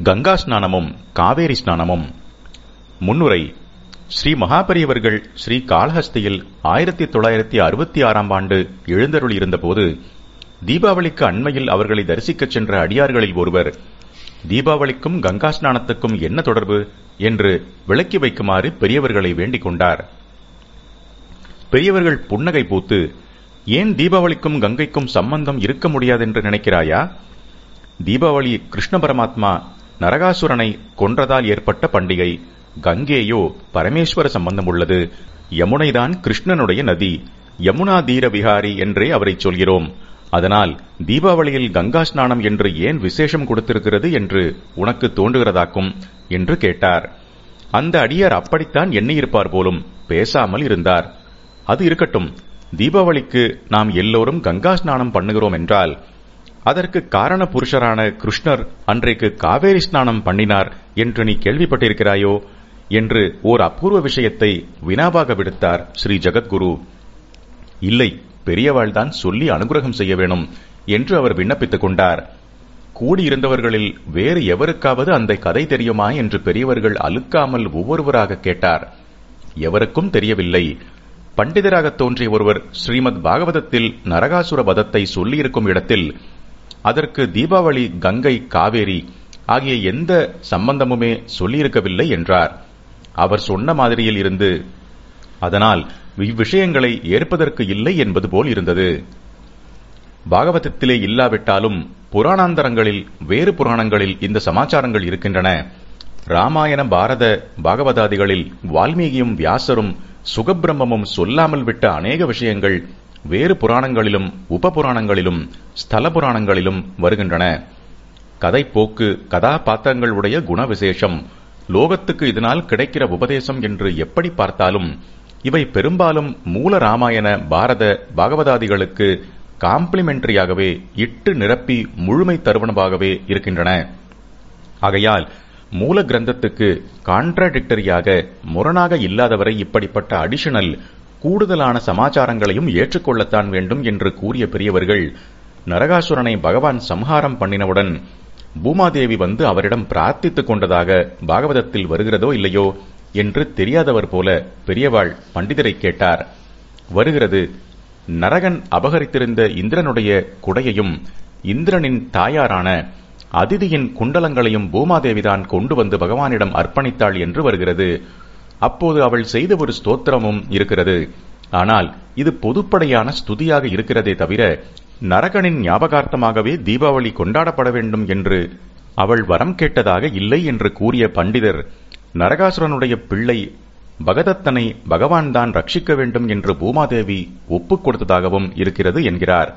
கங்கா ஸ்நானமும் காவேரி ஸ்நானமும். முன்னுரை ஸ்ரீ மகாபெரியவர்கள் ஸ்ரீ காளஹஸ்தியில் ஆயிரத்தி தொள்ளாயிரத்தி அறுபத்தி ஆறாம் ஆண்டு எழுந்தருள் இருந்தபோது தீபாவளிக்கு அண்மையில் அவர்களை தரிசிக்கச் சென்ற அடியார்களில் ஒருவர் தீபாவளிக்கும் கங்கா ஸ்நானத்துக்கும் என்ன தொடர்பு? என்று விளக்கி வைக்குமாறு பெரியவர்களை வேண்டிக் கொண்டார். பெரியவர்கள் புன்னகை பூத்து ஏன் தீபாவளிக்கும் கங்கைக்கும் சம்பந்தம் இருக்க முடியாதென்று நினைக்கிறாயா? தீபாவளி கிருஷ்ண பரமாத்மா நரகாசுரனை கொன்றதால் ஏற்பட்ட பண்டிகை கங்கேயோ பரமேஸ்வர சம்பந்தம் உள்ளது. யமுனைதான் கிருஷ்ணனுடைய நதி. யமுனா தீர விகாரி என்றே அவரை சொல்கிறோம். அதனால் தீபாவளியில் கங்கா ஸ்நானம் என்று ஏன் விசேஷம் கொடுத்திருக்கிறது என்று உனக்கு தோன்றுகிறதாக்கும்? என்று கேட்டார். அந்த அடியார் அப்படித்தான் எண்ணியிருப்பார் போலும் பேசாமல் இருந்தார். அது இருக்கட்டும். தீபாவளிக்கு நாம் எல்லோரும் கங்கா ஸ்நானம் பண்ணுகிறோம் என்றால் அதற்கு காரண புருஷரான கிருஷ்ணர் அன்றைக்கு காவேரி ஸ்நானம் பண்ணினார் என்று நீ கேள்விப்பட்டிருக்கிறாயோ என்று ஓர் அபூர்வ விஷயத்தை வினாவாக விடுத்தார் ஸ்ரீ ஜெகத்குரு. இல்லை பெரியவாள்தான் சொல்லி அனுகிரகம் செய்ய வேணும் என்று அவர் விண்ணப்பித்துக் கொண்டார். கூடியிருந்தவர்களில் வேறு எவருக்காவது அந்த கதை தெரியுமா என்று பெரியவர்கள் அழுக்காமல் ஒவ்வொருவராக கேட்டார். எவருக்கும் தெரியவில்லை. பண்டிதராக தோன்றிய ஒருவர் ஸ்ரீமத் பாகவதத்தில் நரகாசுர வதத்தை சொல்லியிருக்கும் இடத்தில் அதற்கு தீபாவளி கங்கை காவேரி ஆகிய எந்த சம்பந்தமுமே சொல்லியிருக்கவில்லை என்றார். அவர் சொன்ன மாதிரியில் இருந்து அதனால் இவ்விஷயங்களை ஏற்பதற்கு இல்லை என்பது போல் இருந்தது. பாகவதத்திலே இல்லாவிட்டாலும் புராணாந்தரங்களில் வேறு புராணங்களில் இந்த சமாச்சாரங்கள் இருக்கின்றன. ராமாயண பாரத பாகவதாதிகளில் வால்மீகியும் வியாசரும் சுகபிரம்மமும் சொல்லாமல் விட்ட அநேக விஷயங்கள் வேறு புராணங்களிலும் உபபுராணங்களிலும் ஸ்தல புராணங்களிலும் வருகின்றன. கதைப்போக்கு கதாபாத்திரங்களுடைய குணவிசேஷம் லோகத்துக்கு இதனால் கிடைக்கிற உபதேசம் என்று எப்படி பார்த்தாலும் இவை பெரும்பாலும் மூல ராமாயண பாரத பாகவதாதிகளுக்கு காம்ப்ளிமெண்டரியாகவே இட்டு நிரப்பி முழுமை தருவனவாகவே இருக்கின்றன. ஆகையால் மூல கிரந்தத்துக்கு கான்ட்ராடிக்டரியாக முரணாக இல்லாதவரை இப்படிப்பட்ட அடிஷனல் கூடுதலான சமாச்சாரங்களையும் ஏற்றுக்கொள்ளத்தான் வேண்டும் என்று கூறிய பெரியவர்கள் நரகாசுரனை பகவான் சம்ஹாரம் பண்ணினவுடன் பூமாதேவி வந்து அவரிடம் பிரார்த்தித்துக் கொண்டதாக பாகவதத்தில் வருகிறதோ இல்லையோ என்று தெரியாதவர் போல பெரியவாள் பண்டிதரை கேட்டார். வருகிறது நரகன் அபகரித்திருந்த இந்திரனுடைய குடையையும் இந்திரனின் தாயாரான அதிதியின் குண்டலங்களையும் பூமாதேவிதான் கொண்டு வந்து பகவானிடம் அர்ப்பணித்தாள் என்று வருகிறது. அப்போது அவள் செய்த ஒரு ஸ்தோத்திரமும் இருக்கிறது. ஆனால் இது பொதுப்படையான ஸ்துதியாக இருக்கிறதே தவிர நரகனின் ஞாபகார்த்தமாகவே தீபாவளி கொண்டாடப்பட வேண்டும் என்று அவள் வரம் கேட்டதாக இல்லை என்று கூறிய பண்டிதர் நரகாசுரனுடைய பிள்ளை பகதத்தனை பகவான் தான் ரட்சிக்க வேண்டும் என்று பூமாதேவி ஒப்புக் கொடுத்ததாகவும் இருக்கிறது என்கிறார்.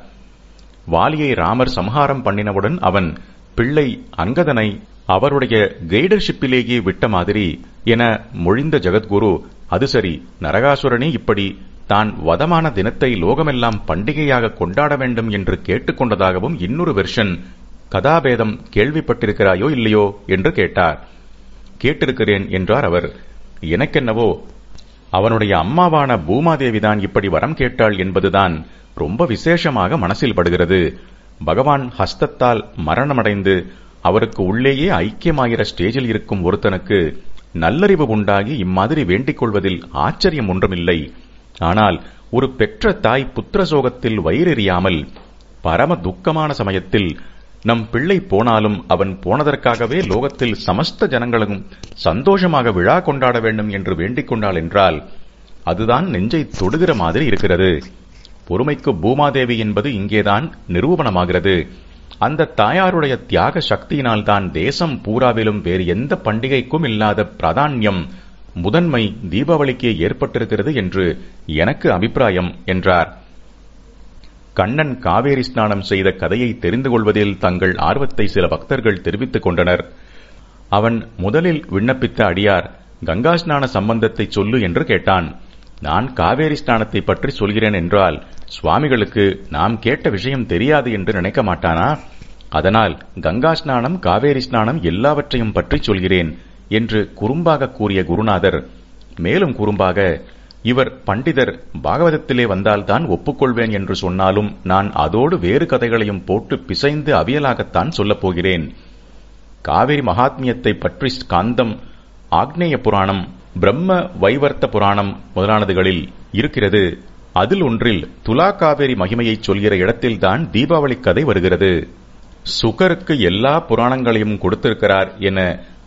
வாலியை ராமர் சம்ஹாரம் பண்ணினவுடன் அவன் பிள்ளை அங்கதனை அவருடைய கைடர்ஷிப்பிலேயே விட்ட மாதிரி என மொழிந்த ஜெகத்குரு அது சரி நரகாசுரனே இப்படி தான் வதமான தினத்தை லோகமெல்லாம் பண்டிகையாக கொண்டாட வேண்டும் என்று கேட்டுக்கொண்டதாகவும் இன்னொரு வெர்ஷன் கதாபேதம் கேள்விப்பட்டிருக்கிறாயோ இல்லையோ? என்று கேட்டார். கேட்டிருக்கிறேன் என்றார் அவர். எனக்கென்னவோ அவனுடைய அம்மாவான பூமாதேவிதான் இப்படி வரம் கேட்டாள் என்பதுதான் ரொம்ப விசேஷமாக மனசில் படுகிறது. பகவான் ஹஸ்தத்தால் மரணமடைந்து அவருக்கு உள்ளேயே ஐக்கியமாகிற ஸ்டேஜில் இருக்கும் ஒருத்தனுக்கு நல்லறிவு உண்டாகி இம்மாதிரி வேண்டிக் கொள்வதில் ஆச்சரியம் ஒன்றுமில்லை. ஆனால் ஒரு பெற்ற தாய் புத்திர சோகத்தில் வயிறெறியாமல் பரம துக்கமான சமயத்தில் நம் பிள்ளை போனாலும் அவன் போனதற்காகவே லோகத்தில் சமஸ்த ஜனங்களும் சந்தோஷமாக விழா கொண்டாட வேண்டும் என்று வேண்டிக் கொண்டாள் என்றால் அதுதான் நெஞ்சை தொடுகிற மாதிரி இருக்கிறது. பொறுமைக்கு பூமாதேவி என்பது இங்கேதான் நிரூபணமாகிறது. அந்த தாயாருடைய தியாக சக்தியினால் தான் தேசம் பூராவிலும் வேறு எந்த பண்டிகைக்கும் இல்லாத பிராதான்யம் முதன்மை தீபாவளிக்கு ஏற்பட்டிருக்கிறது என்று எனக்கு அபிப்பிராயம் என்றார். கண்ணன் காவேரி ஸ்நானம் செய்த கதையை தெரிந்து கொள்வதில் தங்கள் ஆர்வத்தை சில பக்தர்கள் தெரிவித்துக் கொண்டனர். அவன் முதலில் விண்ணப்பித்த அடியார் கங்கா ஸ்நான சம்பந்தத்தை சொல்லு என்று கேட்டான். நான் காவேரி ஸ்நானத்தை பற்றி சொல்கிறேன் என்றால் சுவாமிகளுக்கு நாம் கேட்ட விஷயம் தெரியாது என்று நினைக்க மாட்டானா? அதனால் கங்கா ஸ்நானம் காவேரி ஸ்நானம் எல்லாவற்றையும் பற்றி சொல்கிறேன் என்று குறும்பாக கூறிய குருநாதர் மேலும் குறும்பாக இவர் பண்டிதர் பாகவதத்திலே வந்தால்தான் ஒப்புக்கொள்வேன் என்று சொன்னாலும் நான் அதோடு வேறு கதைகளையும் போட்டு பிசைந்து அவியலாகத்தான் சொல்லப் போகிறேன். காவிரி மகாத்மியத்தை பற்றி ஸ்காந்தம் ஆக்னேய புராணம் பிரம்ம வைவர்த்த புராணம் முதலானதுகளில் இருக்கிறது. அதில் ஒன்றில் துலா காவேரி மகிமையைச் சொல்கிற இடத்தில்தான் தீபாவளி கதை வருகிறது. சுகருக்கு எல்லா புராணங்களையும் கொடுத்திருக்கிறார் என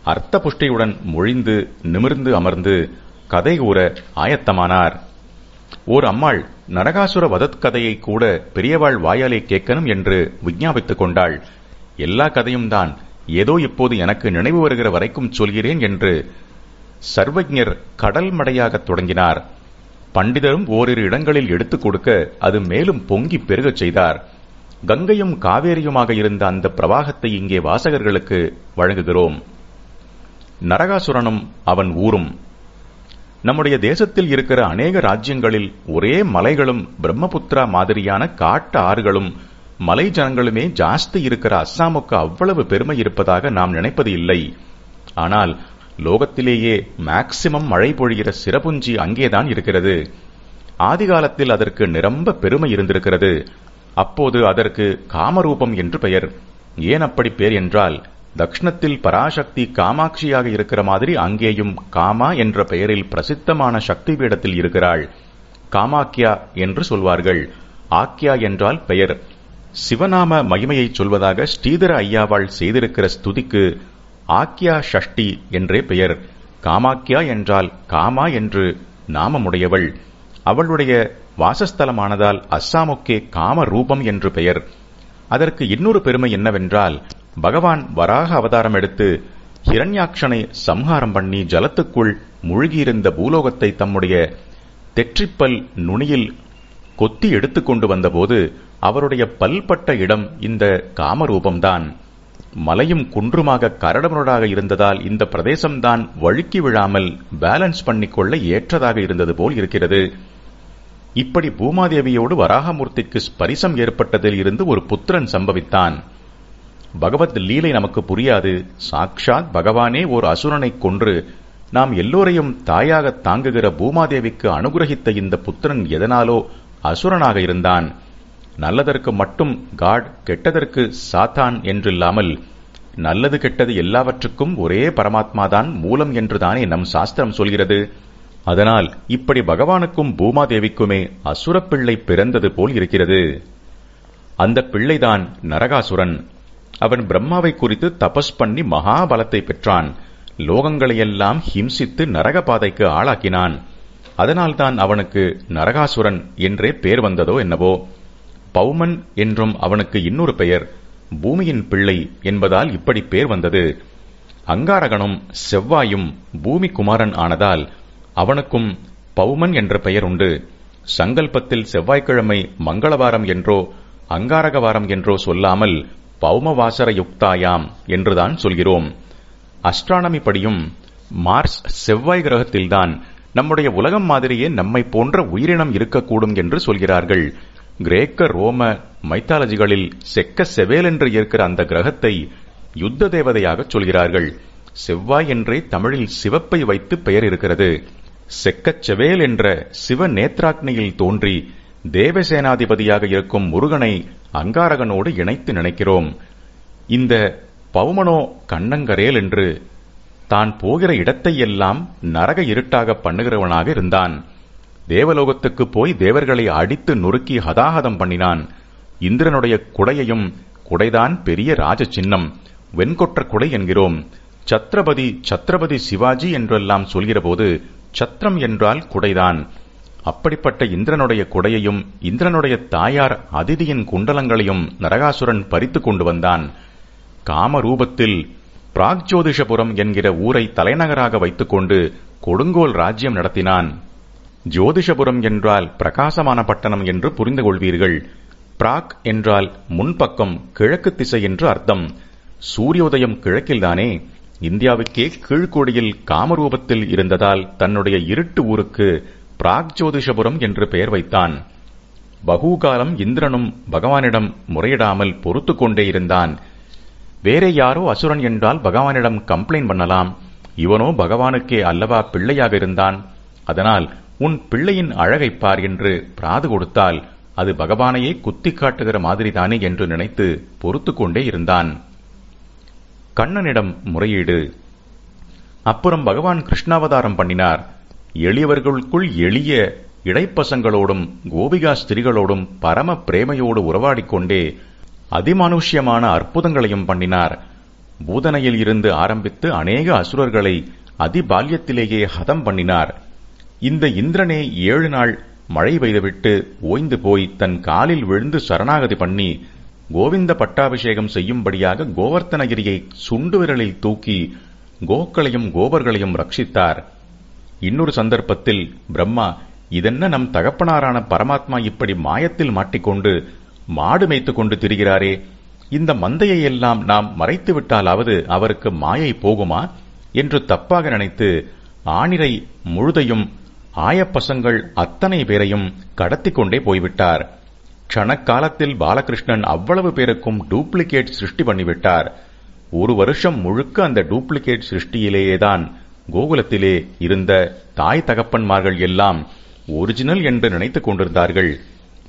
அர்த்த புஷ்டியுடன் மொழிந்து நிமிர்ந்து அமர்ந்து கதை கூற ஆயத்தமானார். ஓர் அம்மாள் நரகாசுர வதத்கதையை கூட பெரியவாள் வாயாலே கேட்கணும் என்று விஞ்ஞாபித்துக் கொண்டாள். எல்லா கதையும் தான் ஏதோ இப்போது எனக்கு நினைவு வருகிற வரைக்கும் சொல்கிறேன் என்று சர்வஜர் கடல் மடையாகத் தொடங்கினார். பண்டிதரும் ஓரிரு இடங்களில் எடுத்துக் கொடுக்க அது மேலும் பொங்கி பெருகச் செய்தார். கங்கையும் காவேரியுமாக இருந்த அந்த பிரவாகத்தை இங்கே வாசகர்களுக்கு வழங்குகிறோம். நரகாசுரனும் அவன் ஊரும். நம்முடைய தேசத்தில் இருக்கிற அநேக ராஜ்யங்களில் ஒரே மலைகளும் பிரம்மபுத்திரா மாதிரியான காட்டு ஆறுகளும் மலை ஜனங்களுமே ஜாஸ்தி இருக்கிற அஸ்ஸாமுக்கு அவ்வளவு பெருமை இருப்பதாக நாம் நினைப்பது இல்லை. ஆனால் லோகத்திலேயே மேக்சிமம் மழை பொழிகிற சிறப்புஞ்சி அங்கேதான் இருக்கிறது. ஆதிகாலத்தில் அதற்கு நிரம்ப பெருமை இருந்திருக்கிறது. அப்போது அதற்கு காமரூபம் என்று பெயர். ஏன் அப்படி பேர் என்றால் தக்ஷணத்தில் பராசக்தி காமாட்சியாக இருக்கிற மாதிரி அங்கேயும் காமா என்ற பெயரில் பிரசித்தமான சக்தி பீடத்தில் இருக்கிறாள். காமாக்கியா என்று சொல்வார்கள். ஆக்கியா என்றால் பெயர். சிவநாம மகிமையை சொல்வதாக ஸ்ரீதர ஐயாவாள் செய்திருக்கிற ஸ்துதிக்கு ஆக்கியா ஷஷ்டி என்றே பெயர். காமாக்கியா என்றால் காமா என்று நாமமுடையவள். அவளுடைய வாசஸ்தலமானதால் அஸ்ஸாமுக்கே காம ரூபம் என்று பெயர். அதற்கு இன்னொரு பெருமை என்னவென்றால் பகவான் வராக அவதாரம் எடுத்து ஹிரண்யாட்சனை சம்ஹாரம் பண்ணி ஜலத்துக்குள் முழுகியிருந்த பூலோகத்தை தம்முடைய தெற்றிப்பல் நுனியில் கொத்தி எடுத்துக்கொண்டு வந்தபோது அவருடைய பல்பட்ட இடம் இந்த காமரூபம்தான். மலையும் குன்றுமாக கரடமுரடாக இருந்ததால் இந்த பிரதேசம்தான் வழுக்கி விழாமல் பேலன்ஸ் பண்ணிக்கொள்ள ஏற்றதாக இருந்தது போல் இருக்கிறது. இப்படி பூமாதேவியோடு வராகமூர்த்திக்கு ஸ்பரிசம் ஏற்பட்டதில் இருந்து ஒரு புத்திரன் சம்பவித்தான். பகவத் லீலை நமக்கு புரியாது. சாக்ஷாத் பகவானே ஒரு அசுரனை கொன்று நாம் எல்லோரையும் தாயாக தாங்குகிற பூமாதேவிக்கு அனுகிரகித்த இந்த புத்திரன் எதனாலோ அசுரனாக இருந்தான். நல்லதற்கு மட்டும் காட் கெட்டதற்கு சாத்தான் என்றில்லாமல் நல்லது கெட்டது எல்லாவற்றுக்கும் ஒரே பரமாத்மாதான் மூலம் என்றுதானே நம் சாஸ்திரம் சொல்கிறது. அதனால் இப்படி பகவானுக்கும் பூமாதேவிக்குமே அசுரப்பிள்ளை பிறந்தது போல் இருக்கிறது. அந்த பிள்ளைதான் நரகாசுரன். அவன் பிரம்மாவை குறித்து தபஸ் பண்ணி மகாபலத்தை பெற்றான். லோகங்களையெல்லாம் ஹிம்சித்து நரகபாதைக்கு ஆளாக்கினான். அதனால்தான் அவனுக்கு நரகாசுரன் என்றே பேர் வந்ததோ என்னவோ. பௌமன் என்றும் அவனுக்கு இன்னொரு பெயர் பூமியின் பிள்ளை என்பதால் இப்படி பேர் வந்தது. அங்காரகனும் செவ்வாயும் பூமி குமாரன் ஆனதால் அவனுக்கும் பௌமன் என்ற பெயர் உண்டு. சங்கல்பத்தில் செவ்வாய்க்கிழமை மங்களவாரம் என்றோ அங்காரகவாரம் என்றோ சொல்லாமல் பௌமவாசர யுக்தாயாம் என்றுதான் சொல்கிறோம். அஸ்ட்ரானமி படியும் மார்ஸ் செவ்வாய் கிரகத்தில்தான் நம்முடைய உலகம் மாதிரியே நம்மை போன்ற உயிரினம் இருக்கக்கூடும் என்று சொல்கிறார்கள். கிரேக்க ரோம மைத்தாலஜிகளில் செக்க செவேல் என்று இருக்கிற அந்த கிரகத்தை யுத்த தேவதையாக சொல்கிறார்கள். செவ்வாய் என்றே தமிழில் சிவப்பை வைத்து பெயர் இருக்கிறது. செக்கச் செவேல் என்ற சிவ நேத்ராக்னியில் தோன்றி தேவசேனாதிபதியாக இருக்கும் முருகனை அங்காரகனோடு இணைத்து நினைக்கிறோம். இந்த பவுமனோ கண்ணங்கரேல் என்று தான் போகிற இடத்தையெல்லாம் நரக இருட்டாக பண்ணுகிறவனாக இருந்தான். தேவலோகத்துக்கு போய் தேவர்களை அடித்து நொறுக்கி ஹதாஹதம் பண்ணினான். இந்திரனுடைய குடையையும் குடைதான் பெரிய ராஜ சின்னம் வெண்கொற்ற குடை என்கிறோம். சத்ரபதி சத்ரபதி சிவாஜி என்றெல்லாம் சொல்கிறபோது சத்திரம் என்றால் குடைதான். அப்படிப்பட்ட இந்திரனுடைய குடையையும் இந்திரனுடைய தாயார் அதிதியின் குண்டலங்களையும் நரகாசுரன் பறித்து கொண்டு வந்தான். காமரூபத்தில் பிராக்ஜோதிஷபுரம் என்கிற ஊரை தலைநகராக வைத்துக்கொண்டு கொடுங்கோல் ராஜ்யம் நடத்தினான். ஜோதிஷபுரம் என்றால் பிரகாசமான பட்டணம் என்று புரிந்து கொள்வீர்கள். பிராக் என்றால் முன்பக்கம் கிழக்கு திசை என்று அர்த்தம். சூரியோதயம் கிழக்கில்தானே? இந்தியாவுக்கே கீழ்கோடியில் காமரூபத்தில் இருந்ததால் தன்னுடைய இருட்டு ஊருக்கு பிராக் ஜோதிஷபுரம் என்று பெயர் வைத்தான். பகூகாலம் இந்திரனும் பகவானிடம் முறையிடாமல் பொறுத்து கொண்டே இருந்தான். வேறே யாரோ அசுரன் என்றால் பகவானிடம் கம்ப்ளைண்ட் பண்ணலாம். இவனோ பகவானுக்கே அல்லவா பிள்ளையாக இருந்தான். அதனால் உன் பிள்ளையின் அழகைப் பார் என்று பிராது கொடுத்தால் அது பகவானையே குத்தி காட்டுகிற மாதிரிதானே என்று நினைத்து பொறுத்து கொண்டே இருந்தான். கண்ணனிடம் முறையீடு. அப்புறம் பகவான் கிருஷ்ணாவதாரம் பண்ணினார். எளியவர்களுக்குள் எளிய இடைப்பசங்களோடும் கோபிகா ஸ்திரிகளோடும் பரம பிரேமையோடு உறவாடிக் கொண்டே அதிமானுஷ்யமான அற்புதங்களையும் பண்ணினார். பூதனையில் இருந்து ஆரம்பித்து அநேக அசுரர்களை அதிபால்யத்திலேயே ஹதம் பண்ணினார். இந்த இந்திரனே ஏழு நாள் மழை பெய்துவிட்டு ஓய்ந்து போய் தன் காலில் விழுந்து சரணாகதி பண்ணி கோவிந்த பட்டாபிஷேகம் செய்யும்படியாக கோவர்த்தனகிரியை சுண்டு விரலில் தூக்கி கோக்களையும் கோபர்களையும் ரட்சித்தார். இன்னொரு சந்தர்ப்பத்தில் பிரம்மா இதென்ன நம் தகப்பனாரான பரமாத்மா இப்படி மாயத்தில் மாட்டிக்கொண்டு மாடு மேய்த்து கொண்டு திரிகிறாரே? இந்த மந்தையை எல்லாம் நாம் மறைத்து விட்டாலாவது அவருக்கு மாயை போகுமா? என்று தப்பாக நினைத்து ஆணிரை முழுதையும் ஆயப்பசங்கள் அத்தனை பேரையும் கடத்தி கொண்டே போய்விட்டார். க்ஷணக்காலத்தில் பாலகிருஷ்ணன் அவ்வளவு பேருக்கும் டூப்ளிகேட் சிருஷ்டி பண்ணிவிட்டார். ஒரு வருஷம் முழுக்க அந்த டூப்ளிகேட் சிருஷ்டியிலேயேதான் கோகுலத்திலே இருந்த தாய் தகப்பன்மார்கள் எல்லாம் ஒரிஜினல் என்று நினைத்துக் கொண்டிருந்தார்கள்.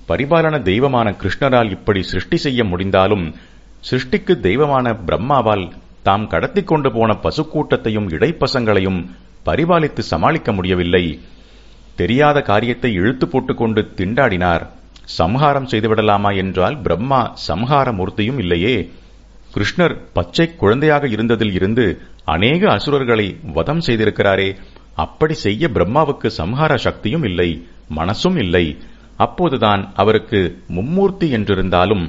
பரிபாலன தெய்வமான கிருஷ்ணரால் இப்படி சிருஷ்டி செய்ய முடிந்தாலும் சிருஷ்டிக்கு தெய்வமான பிரம்மாவால் தாம் கடத்திக் கொண்டு போன பசுக்கூட்டத்தையும் இடைப்பசங்களையும் பரிபாலித்து சமாளிக்க முடியவில்லை. தெரியாத காரியத்தை இழுத்து போட்டுக்கொண்டு திண்டாடினார். சம்ஹாரம் செய்துவிடலாமா என்றால் பிரம்மா சம்ஹார மூர்த்தியும் இல்லையே. கிருஷ்ணர் பச்சை குழந்தையாக இருந்ததில் இருந்து அநேக அசுரர்களை வதம் செய்திருக்கிறாரே. அப்படி செய்ய பிரம்மாவுக்கு சம்ஹார சக்தியும் இல்லை மனசும் இல்லை. அப்போதுதான் அவருக்கு மும்மூர்த்தி என்றிருந்தாலும்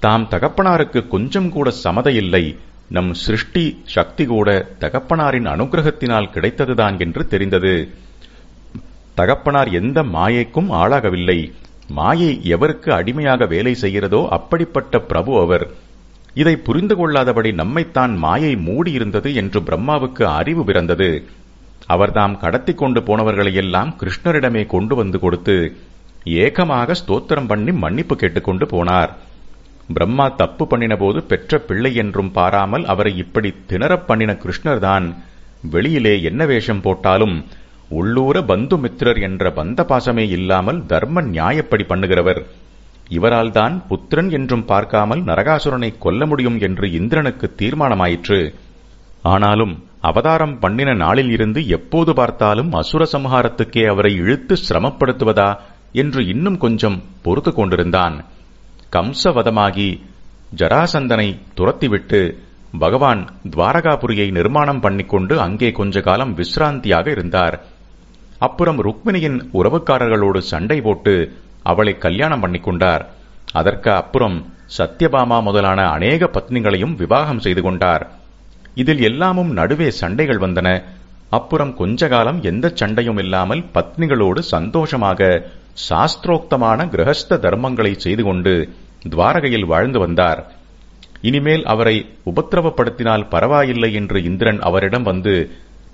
தாம் தகப்பனாருக்கு கொஞ்சம் கூட சமதையில்லை நம் சிருஷ்டி சக்தி கூட தகப்பனாரின் அனுகிரகத்தினால் கிடைத்ததுதான் என்று தெரிந்தது. தகப்பனார் எந்த மாயைக்கும் ஆளாகவில்லை. மாயை எவருக்கு அடிமையாக வேலை செய்கிறதோ அப்படிப்பட்ட பிரபு அவர். இதை புரிந்து கொள்ளாதபடி நம்மைத்தான் மாயை மூடியிருந்தது என்று பிரம்மாவுக்கு அறிவு பிறந்தது. அவர்தாம் கடத்தி கொண்டு போனவர்களையெல்லாம் கிருஷ்ணரிடமே கொண்டு வந்து கொடுத்து ஏகமாக ஸ்தோத்திரம் பண்ணி மன்னிப்பு கேட்டுக்கொண்டு போனார். பிரம்மா தப்பு பண்ணின போது பெற்ற பிள்ளை என்றும் பாராமல் அவரை இப்படி திணறப் பண்ணின கிருஷ்ணர்தான் வெளியிலே என்ன வேஷம் போட்டாலும் உள்ளூர பந்து மித்திரர் என்ற பந்த பாசமே இல்லாமல் தர்ம நியாயப்படி பண்ணுகிறவர். இவரால் தான் புத்திரன் என்றும் பார்க்காமல் நரகாசுரனை கொல்ல முடியும் என்று இந்திரனுக்கு தீர்மானமாயிற்று. ஆனாலும் அவதாரம் பண்ணின நாளில் இருந்து எப்போது பார்த்தாலும் அசுர சம்ஹாரத்துக்கே அவரை இழுத்து சிரமப்படுத்துவதா என்று இன்னும் கொஞ்சம் பொறுத்து கொண்டிருந்தான். கம்சவதமாகி ஜராசந்தனை துரத்திவிட்டு பகவான் துவாரகாபுரியை நிர்மாணம் பண்ணிக்கொண்டு அங்கே கொஞ்ச காலம் விசிராந்தியாக இருந்தார். அப்புறம் ருக்மிணியின் உறவுக்காரர்களோடு சண்டை போட்டு அவளை கல்யாணம் பண்ணிக்கொண்டார். அதற்கு அப்புறம் சத்யபாமா முதலான அநேக பத்னிகளையும் விவாகம் செய்து கொண்டார். இதில் எல்லாமும் நடுவே சண்டைகள் வந்தன. அப்புறம் கொஞ்ச காலம் எந்த சண்டையும் இல்லாமல் பத்னிகளோடு சந்தோஷமாக சாஸ்திரோக்தமான கிரகஸ்த தர்மங்களை செய்து கொண்டு துவாரகையில் வாழ்ந்து வந்தார். இனிமேல் அவரை உபத்திரவப்படுத்தினால் பரவாயில்லை என்று இந்திரன் அவரிடம் வந்து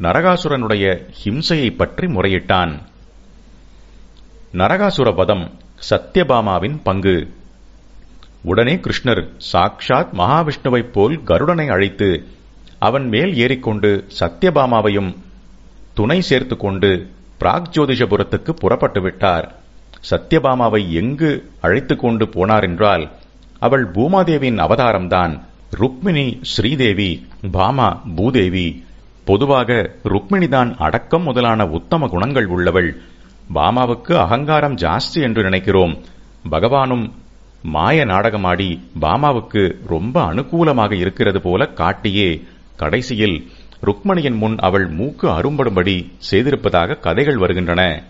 நரகாசுரனுடைய ஹிம்சையை பற்றி முறையிட்டான். நரகாசுர வதம் சத்யபாமாவின் பங்கு. உடனே கிருஷ்ணர் சாக்ஷாத் மகாவிஷ்ணுவைப் போல் கருடனை அழைத்து அவன் மேல் ஏறிக்கொண்டு சத்யபாமாவையும் துணை சேர்த்து கொண்டு பிராக்ஜோதிஷபுரத்துக்கு புறப்பட்டு விட்டார் சத்யபாமாவை எங்கு அழைத்துக் கொண்டு போனார் என்றால் அவள் பூமாதேவியின் அவதாரம்தான் ருக்மிணி ஸ்ரீதேவி பாமா பூதேவி பொதுவாக ருக்மிணிதான் அடக்கம் முதலான உத்தம குணங்கள் உள்ளவள். பாமாவுக்கு அகங்காரம் ஜாஸ்தி என்று நினைக்கிறோம். பகவானும் மாய நாடகமாடி பாமாவுக்கு ரொம்ப அனுகூலமாக இருக்கிறது போல காட்டியே. கடைசியில் ருக்மணியின் முன் அவள் மூக்கு அரும்படும்படி செய்திருப்பதாக கதைகள் வருகின்றன.